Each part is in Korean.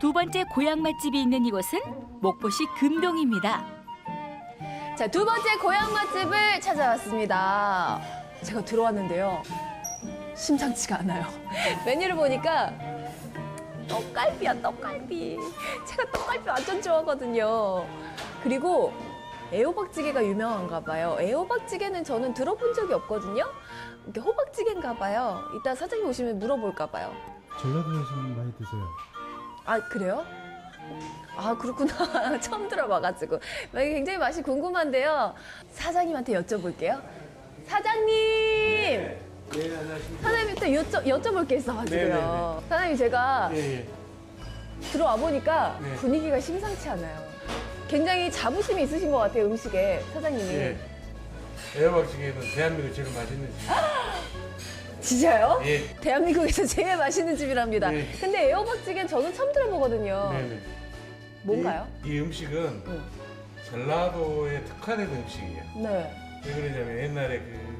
두 번째 고향 맛집이 있는 이곳은 목포시 금동입니다. 자, 두 번째 고향 맛집을 찾아왔습니다. 제가 들어왔는데요. 심상치가 않아요. 메뉴를 보니까 떡갈비야, 떡갈비. 제가 떡갈비 완전 좋아하거든요. 그리고 애호박찌개가 유명한가 봐요. 애호박찌개는 저는 들어본 적이 없거든요. 이게 호박찌개인가 봐요. 이따 사장님 오시면 물어볼까 봐요. 전라도에서는 많이 드세요. 아, 그래요? 아, 그렇구나. 처음 들어봐가지고. 굉장히 맛이 궁금한데요. 사장님한테 여쭤볼게요. 사장님! 네, 안녕하십니까. 사장님한테 여쭤, 여쭤볼 게 있어가지고요. 네네네. 사장님, 제가 예, 예. 들어와 보니까 네. 분위기가 심상치 않아요. 굉장히 자부심이 있으신 것 같아요, 음식에. 사장님이. 예. 애호박찌개는 대한민국 제일 맛있는 집. 진짜요? 예. 대한민국에서 제일 맛있는 집이랍니다. 네. 근데 애호박찌개는 저는 처음 들어보거든요. 네네. 뭔가요? 이, 이 음식은 응. 전라도에 특화된 음식이에요. 네. 왜 그러냐면 옛날에 그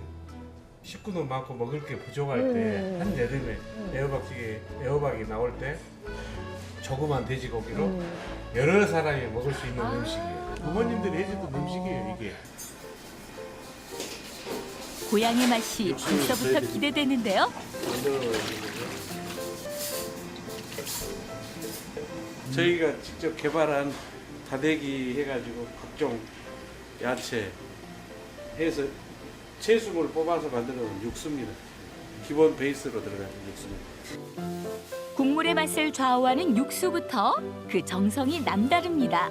식구도 많고 먹을 게 부족할 음. 때 한여름에 애호박찌개, 애호박이 나올 때 조그만 돼지고기로 음. 여러 사람이 먹을 수 있는 아. 음식이에요. 부모님들이 해주던 음식이에요, 이게. 고향의 맛이 벌써부터 기대되는데요. 저희가 직접 개발한 다대기 해가지고 각종 야채 해서 채수물 뽑아서 만들어놓은 육수입니다. 기본 베이스로 들어가는 육수입니다. 국물의 맛을 좌우하는 육수부터 그 정성이 남다릅니다.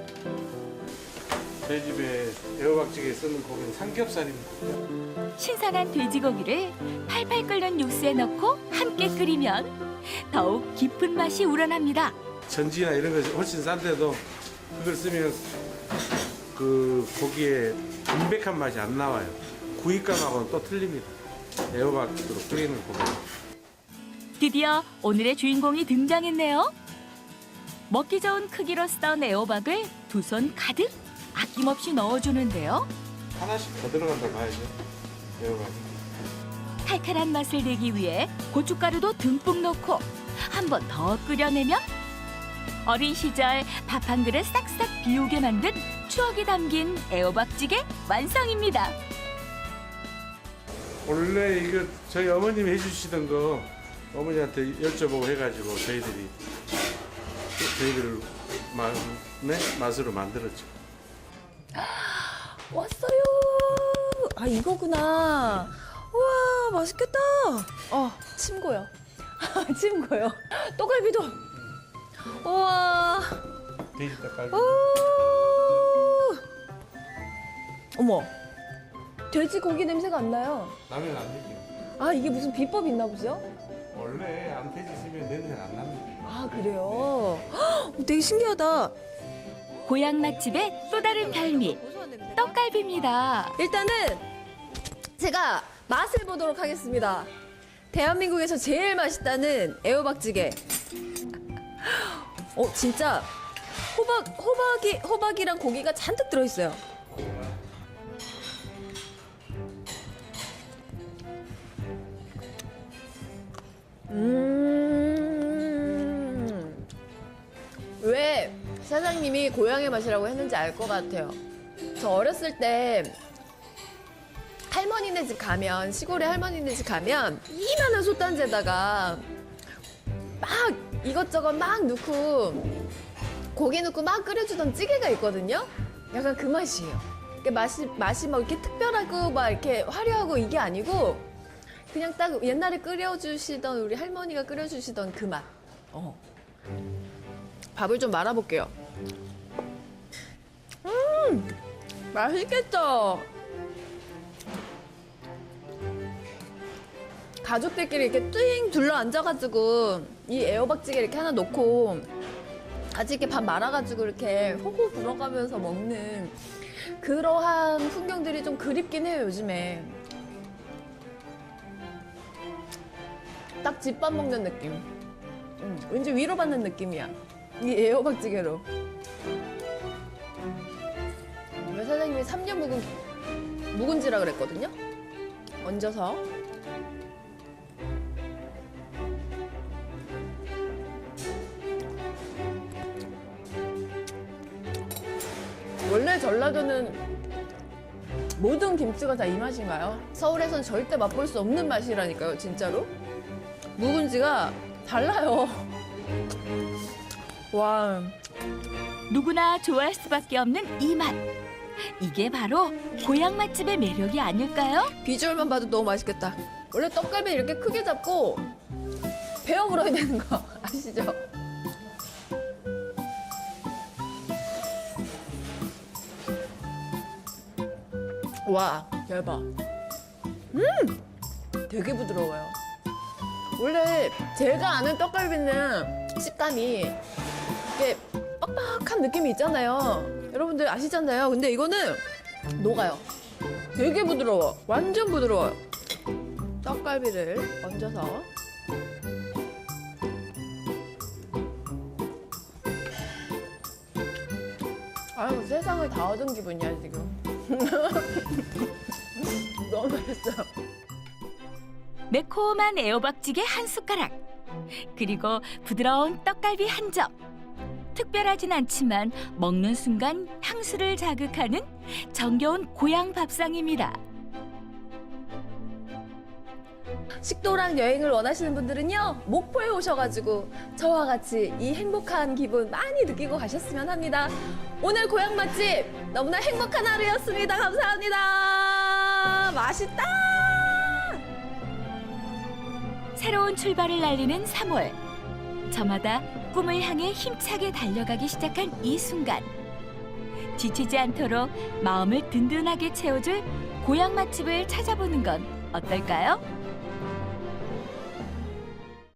저희 집에 애호박찌개 쓰는 고기는 삼겹살입니다. 신선한 돼지고기를 팔팔 끓는 육수에 넣고 함께 끓이면 더욱 깊은 맛이 우러납니다. 전지나 이런 것이 훨씬 싼데도 그걸 쓰면 그 고기에 담백한 맛이 안 나와요. 구이감하고는 또 틀립니다. 애호박으로 끓이는 고기. 드디어 오늘의 주인공이 등장했네요. 먹기 좋은 크기로 썬 애호박을 두 손 가득 아낌없이 넣어주는데요. 하나씩 더 들어간다 봐야죠. 애호박. 칼칼한 맛을 내기 위해 고춧가루도 듬뿍 넣고 한 번 더 끓여내면 어린 시절 밥 한 그릇 싹싹 비우게 만든 추억이 담긴 애호박찌개 완성입니다. 원래 이거 저희 어머님이 해주시던 거 어머니한테 여쭤보고 해가지고 저희들이 저희들 마, 네? 맛으로 만들었죠. 왔어요. 아 이거구나. 우와 맛있겠다. 어 침고요. 침고요. 떡갈비도. 우와. 돼지 닭갈비. 오. 어머. 돼지고기 냄새가 안 나요. 나면 안 되죠. 아 이게 무슨 비법 있나 보죠? 원래 암돼지 쓰면 냄새가 안 납니다. 아 그래요. 헉, 되게 신기하다. 고향 맛집의 또 다른 별미 떡갈비입니다. 일단은 제가 맛을 보도록 하겠습니다. 대한민국에서 제일 맛있다는 애호박찌개. 어, 진짜 호박 호박이 호박이랑 고기가 잔뜩 들어 있어요. 사장님이 고향의 맛이라고 했는지 알 것 같아요. 저 어렸을 때 할머니네 집 가면 시골에 할머니네 집 가면 이만한 솥단지에다가 막 이것저것 막 넣고 고기 넣고 막 끓여주던 찌개가 있거든요. 약간 그 맛이에요. 그 맛이 맛이 막 이렇게 특별하고 막 이렇게 화려하고 이게 아니고 그냥 딱 옛날에 끓여주시던 우리 할머니가 끓여주시던 그 맛. 어. 밥을 좀 말아볼게요. 음, 맛있겠죠? 가족들끼리 이렇게 띵 둘러 앉아가지고 이 애호박찌개 이렇게 하나 넣고 같이 이렇게 밥 말아가지고 이렇게 호호 불어가면서 먹는 그러한 풍경들이 좀 그립긴 해요 요즘에. 딱 집밥 먹는 느낌. 음, 왠지 위로받는 느낌이야. 이 애호박찌개로 왜 사장님이 3년 묵은 묵은지라 그랬거든요. 얹어서 원래 전라도는 모든 김치가 다 이 맛인가요? 서울에선 절대 맛볼 수 없는 맛이라니까요, 진짜로. 묵은지가 달라요. 와. 누구나 좋아할 수밖에 없는 이 맛. 이게 바로 고향 맛집의 매력이 아닐까요? 비주얼만 봐도 너무 맛있겠다. 원래 떡갈비 이렇게 크게 잡고 베어 물어야 되는 거 아시죠? 와, 대박. 음! 되게 부드러워요. 원래 제가 아는 떡갈비는 식감이 빡빡한 느낌이 있잖아요. 여러분들 아시잖아요. 근데 이거는 녹아요. 되게 부드러워. 완전 부드러워요. 떡갈비를 얹어서 아유 세상을 다 얻은 기분이야 지금. 너무 맛있어. 매콤한 애호박찌개 한 숟가락. 그리고 부드러운 떡갈비 한 점. 특별하진 않지만 먹는 순간 향수를 자극하는 정겨운 고향 밥상입니다. 식도락 여행을 원하시는 분들은요 목포에 오셔가지고 저와 같이 이 행복한 기분 많이 느끼고 가셨으면 합니다. 오늘 고향 맛집 너무나 행복한 하루였습니다. 감사합니다. 맛있다. 새로운 출발을 알리는 3월. 저마다 꿈을 향해 힘차게 달려가기 시작한 이 순간. 지치지 않도록 마음을 든든하게 채워줄 고향 맛집을 찾아보는 건 어떨까요?